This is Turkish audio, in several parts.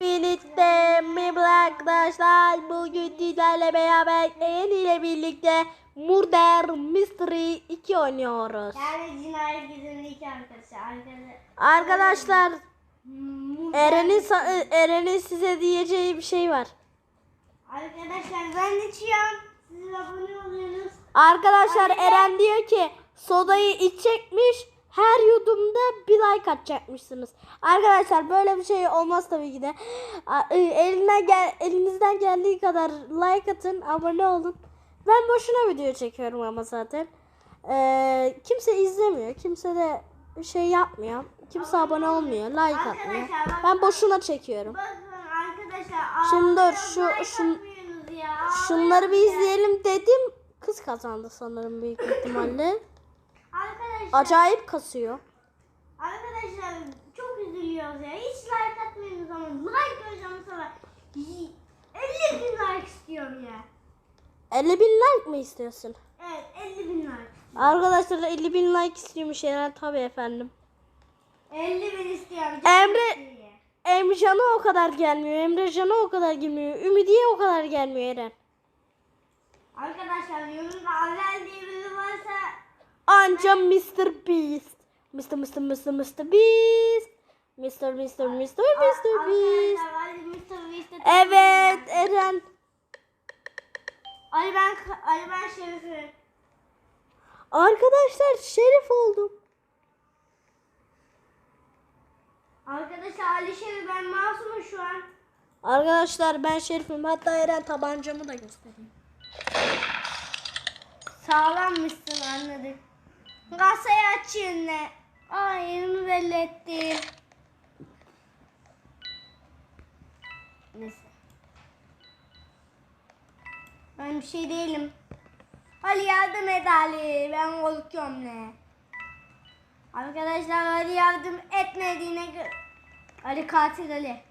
Birlikte merhaba arkadaşlar. Bugün sizlerle beraber Eren ile birlikte Murder Mystery 2 oynuyoruz. Yani cinayet gizemindeki arkadaşlar. Arkadaşlar. Arkadaşlar Eren'in sa- Eren'in size diyeceği bir şey var. Arkadaşlar ben Çiyan. Siz abone oluyorsunuz. Arkadaşlar. Eren diyor ki sodayı içecekmiş. Her yudumda bir like atacakmışsınız. Arkadaşlar böyle bir şey olmaz tabii ki de. E, Elinden gel elinizden geldiği kadar like atın, abone olun. Ben boşuna video çekiyorum ama zaten. Ee, kimse izlemiyor. Kimse de şey yapmıyor. Kimse abone olmuyor. Like atmıyor. Bak- Ben boşuna çekiyorum. Şimdi dur, şu- ya. Şunları bir izleyelim dedim. Kız kazandı sanırım büyük ihtimalle. Arkadaşlar. Acayip kasıyor. Arkadaşlar çok üzülüyoruz ya. Hiç like atmıyorsunuz ama like hocam sana. 50 bin like istiyorum ya. 50 bin like mi istiyorsun? Evet 50 bin like. Arkadaşlar 50 bin like istiyormuş Eren tabii efendim. 50 bin istiyorum. Emre- Emrecan'a o kadar gelmiyor. Emrecan'a o kadar gelmiyor. Ümidiye o kadar gelmiyor Eren. Arkadaşlar yorumda Avel diye varsa Anca Mr. Beast. Mr. Mr. Mr. Mr. Beast. Mr. Mr. Mr. Mr. Beast. Evet Eren. Ali ben Ali ben Şerif'im. Arkadaşlar şerif oldum. Arkadaşlar Ali Şerif ben masumum şu an. Arkadaşlar ben şerifim. Hatta Eren tabancamı da göstereyim. Sağlammışsın anladık. Kasayı aç yerine. Ay yerimi belli ettim. Neyse. Ben bir şey değilim. Ali yardım et Ali. Ben korkuyorum ne. Arkadaşlar Ali yardım etmediğine göre. Ali katil Ali.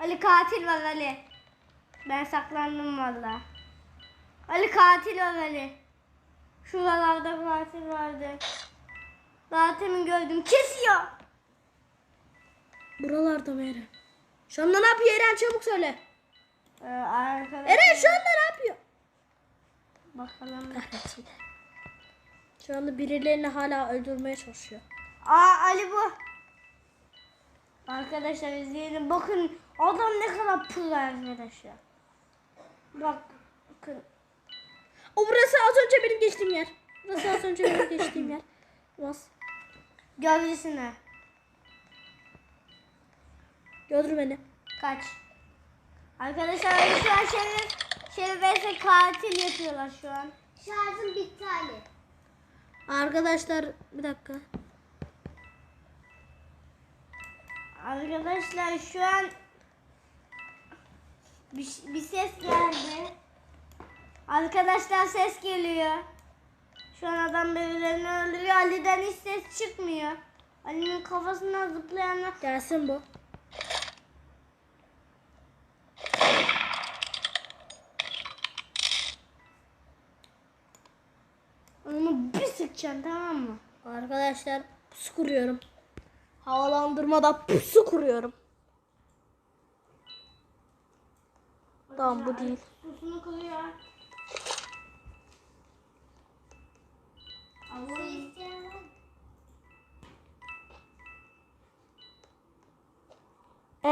Ali katil var Ali. Ben saklandım valla. Ali katil var Ali. Şuralarda katil vardı. Daha temin gördüm. Kesiyor. Buralarda mı Eren? Şu anda ne yapıyor Eren çabuk söyle. Ee, arkadaşlar. Eren şu anda ne yapıyor? Bakalım. Kahretsin. Şu anda birilerini hala öldürmeye çalışıyor. Aa Ali bu. Arkadaşlar izleyelim. Bakın adam ne kadar pır arkadaşlar. Bak. Bakın. O burası az önce benim geçtiğim yer. Burası az önce benim geçtiğim yer. Bas. Gövdesine. Gördür beni. Kaç. Arkadaşlar şu an Şerif. Şerif katil yapıyorlar şu an. Şarjım bitti Ali. Arkadaşlar bir dakika. Arkadaşlar şu an bir, bir ses geldi. Arkadaşlar ses geliyor. Şu an adam birilerini öldürüyor. Ali'den hiç ses çıkmıyor. Ali'nin kafasına zıplayanlar. Gelsin bu. Onu bir sıkacaksın tamam mı? Arkadaşlar pusu kuruyorum. Havalandırmada pusu kuruyorum. Tamam bu değil. Pusunu kuruyor.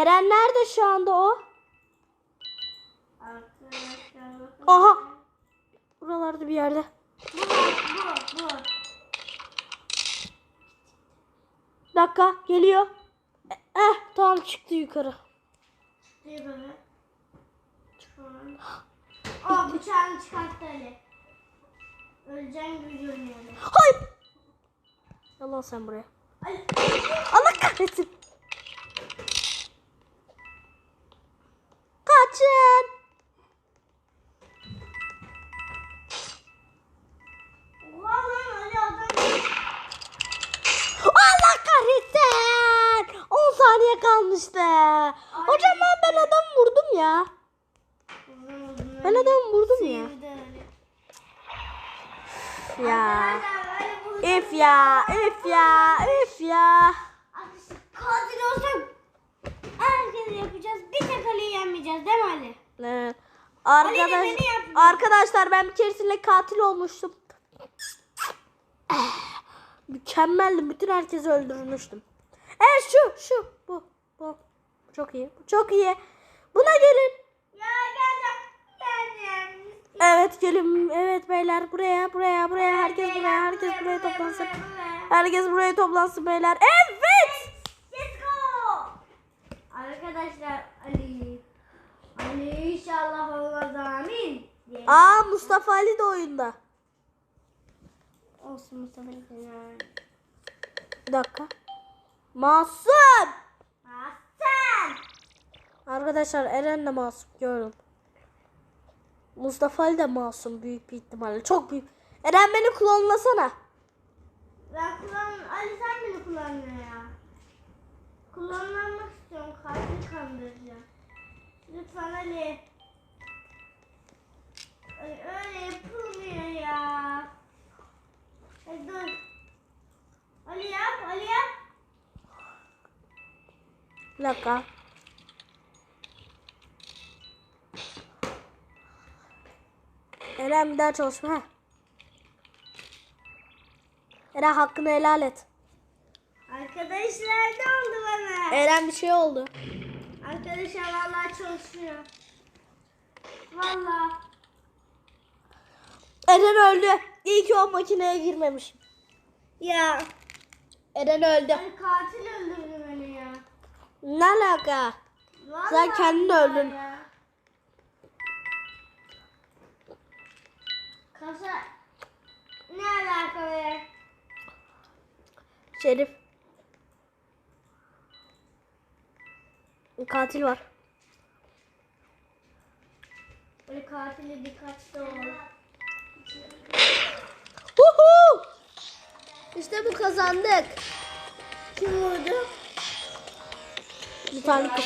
Eren nerede şu anda o? Aha. Buralarda bir yerde. Bu bu bu. Bir dakika geliyor. Eh tamam çıktı yukarı. Böyle. Çıkarın. Aa bıçağını çıkarttı Ali. Öleceğin gibi görünüyor. Hayır. Yalan sen buraya. Allah kahretsin. Adam. Allah kahretsin. 10 saniye kalmıştı. Hocam ben, ben adam vurdum ya. Ben adam vurdum ya. Ali. Ya. Ali bu- Üf ya. Üf ya. Üf ya. Katil olsam herkese yapacağız. Bir Arkadaş, Ali de beni yaptı. arkadaşlar ben bir keresinde katil olmuştum. Mükemmeldim. Bütün herkesi öldürmüştüm. Evet şu şu bu bu çok iyi. Çok iyi. Buna gelin. Ya geldim. Geldim. Evet gelin. Evet beyler buraya buraya buraya herkes buraya herkes buraya toplansın. Herkes buraya toplansın beyler. Evet. Arkadaşlar Ali. Ali inşallah olmaz amin. Aa Mustafa Ali de oyunda. Olsun Mustafa Ali. Bir dakika. Masum. Hasan. Arkadaşlar Eren de masum gördüm. Mustafa Ali de masum büyük bir ihtimalle. Çok büyük. Eren beni klonlasana. Ben kullan Ali sen beni kullanma ya. İstiyorum. Katil kandıracağım. Lütfen Ali. Ali öyle yapılmıyor ya. Hadi dur. Ali yap, Ali yap. Dakika. Eren bir daha çalışma. Heh. Eren hakkını helal et. Arkadaşlar ne oldu bana? Eren bir şey oldu. Arkadaşlar vallahi çalışıyor. Vallahi. Eren öldü. İyi ki o makineye girmemişim. Ya. Eren öldü. Ali katil öldürdü beni ya. Ne alaka? Vallahi Sen kendin öldün. ya. Kasa ne alaka be? Şerif. Katil var. Böyle katile dikkatli ol. Huhu! İşte bu kazandık. Kim vurdu? Bir tane kız.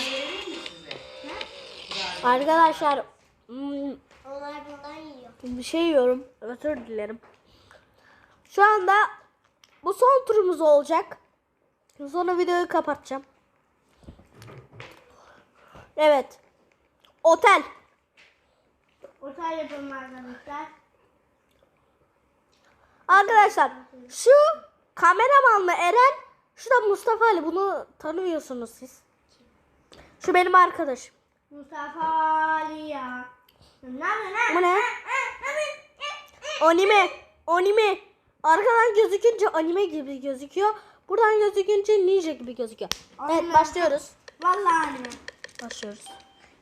Arkadaşlar hmm, Olay bundan yiyor. bir şey yiyorum. Özür dilerim. Şu anda bu son turumuz olacak. Sonra videoyu kapatacağım. Evet. Otel. Otel yapalım arkadaşlar. Arkadaşlar şu kameramanla Eren, şu da Mustafa Ali. Bunu tanıyorsunuz siz. Şu benim arkadaşım. Mustafa Ali ya. Bu ne? Anime. Anime. Arkadan gözükünce anime gibi gözüküyor. Buradan gözükünce ninja gibi gözüküyor. Evet Anime. başlıyoruz. Vallahi anne. Başlıyoruz.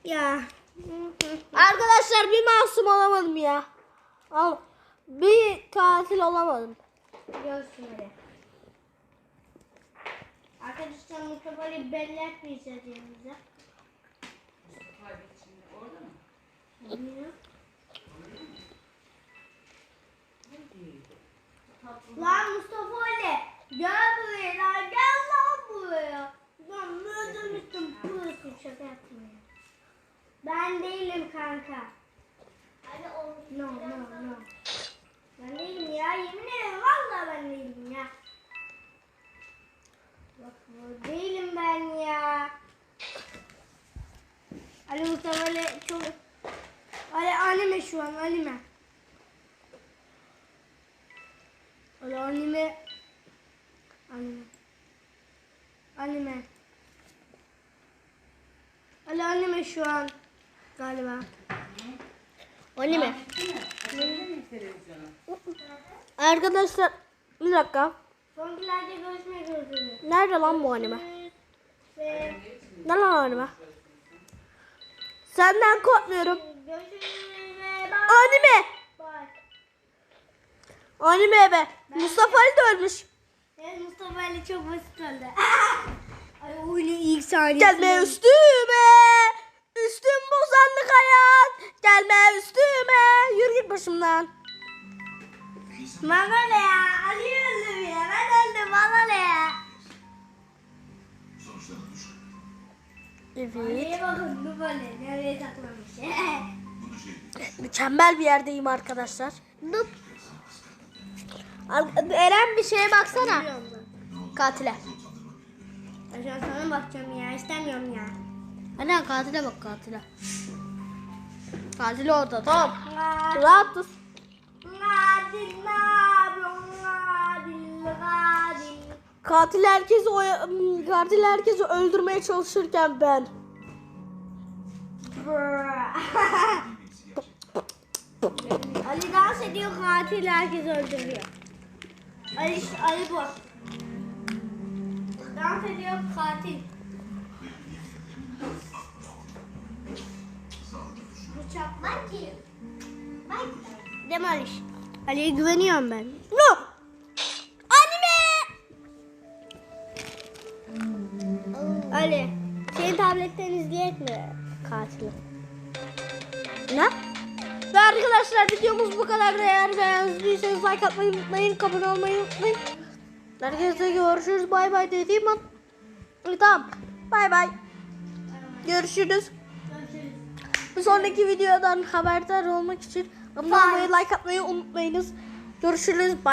Ya. Arkadaşlar bir masum olamadım ya. Al. Bir katil olamadım. Görsün öyle. Arkadaşlar Mustafa Ali belli etmeyeceğiz yanımıza. Bilmiyorum. Lan Mustafa Ali gel buraya. Lan öldürmüştüm pırısın şaka yaptım ya. Ben değilim kanka. No no no. Ben değilim ya yemin ederim vallahi ben değilim ya. Bak bu değilim ben ya. Ali Mustafa Ali çok... Ali anime şu an anime. Ali anime. Anime. Anime. Ali anime şu an galiba. Anime. Arkadaşlar bir dakika. Son günlerde görüşmek üzere. Nerede lan bu anime? Ve Ne lan anime? Senden korkmuyorum. Anime. Anime be. Mustafa Ali de ölmüş. Evet Mustafa Ali çok basit öldü. Oyunun ilk saniyesi. Gelme üstüme. Üstüm bozanlık hayat. Gelme üstüme. Yürü git başımdan. Bana ne ya? Ali öldü ya. Ben öldüm bana ne ya? Evet. Bakın bu böyle. Nereye saklamış? Mükemmel bir yerdeyim arkadaşlar. Nup. Eren bir şeye baksana. Katile. Ben şu an sana bakacağım ya. İstemiyorum ya. Eren katile bak katile. Katil orada tamam. Katil. Rahatız. Katil ne yapıyorsun? Katil, katil. Katil herkesi hmm, katil herkesi öldürmeye çalışırken ben. Ali dans ediyor katil herkes öldürüyor. Ali Ali bu. Dans ediyor katil. Bıçak var ki. Bak. Aliş? Ali'ye güveniyorum ben. No. Anime. Ali. Senin tabletten izleyek mi katili? Ne? Ve arkadaşlar videomuz bu kadar. Eğer beğendiyseniz like atmayı unutmayın. Abone olmayı unutmayın. Herkese görüşürüz. Bay bay dediğim an. E, Tamam. Bay bay. Görüşürüz. Bir sonraki videodan haberdar olmak için abone olmayı, like atmayı unutmayınız. Görüşürüz. Bay